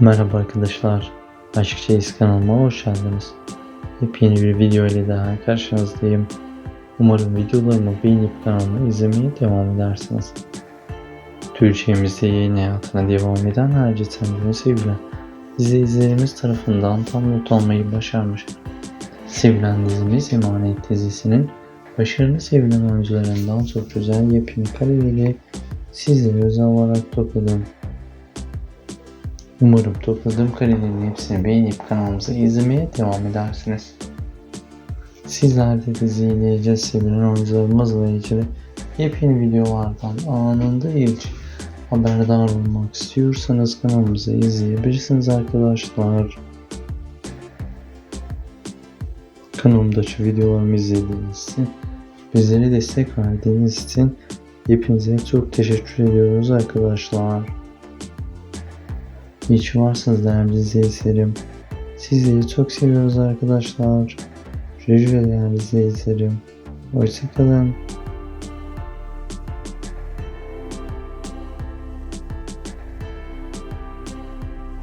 Merhaba arkadaşlar. Aşk Çeyiz kanalıma hoş geldiniz. Yepyeni bir video ile daha karşınızdayım. Umarım videolarımı beğenip kanalımı izlemeye devam edersiniz. Türkçemizde yayın hayatına devam eden Hacı Temrin'i sevilen izleyicilerimiz tarafından tam not almayı başarmış. Sevilen dizimiz Emanet dizisinin başarılı sevilen oyuncularından çok güzel yepyeni kareleriyle sizlere özel olarak topladım. Umarım topladığım karelerin hepsini beğenip kanalımıza izlemeye devam edersiniz. Sizler de izleyeceğiz sevilen oyuncularımızla ilgili yepyeni videolardan anında ilk haberdar olmak istiyorsanız kanalımıza izleyebilirsiniz arkadaşlar. Kanalımdaki videolarımı izlediğiniz için, bizlere destek verdiğiniz için hepinize çok teşekkür ediyoruz arkadaşlar. İyi ki varsınız değerli izleyicilerim. Sizleri çok seviyoruz arkadaşlar. Güle güle değerli izleyicilerim. Hoşçakalın.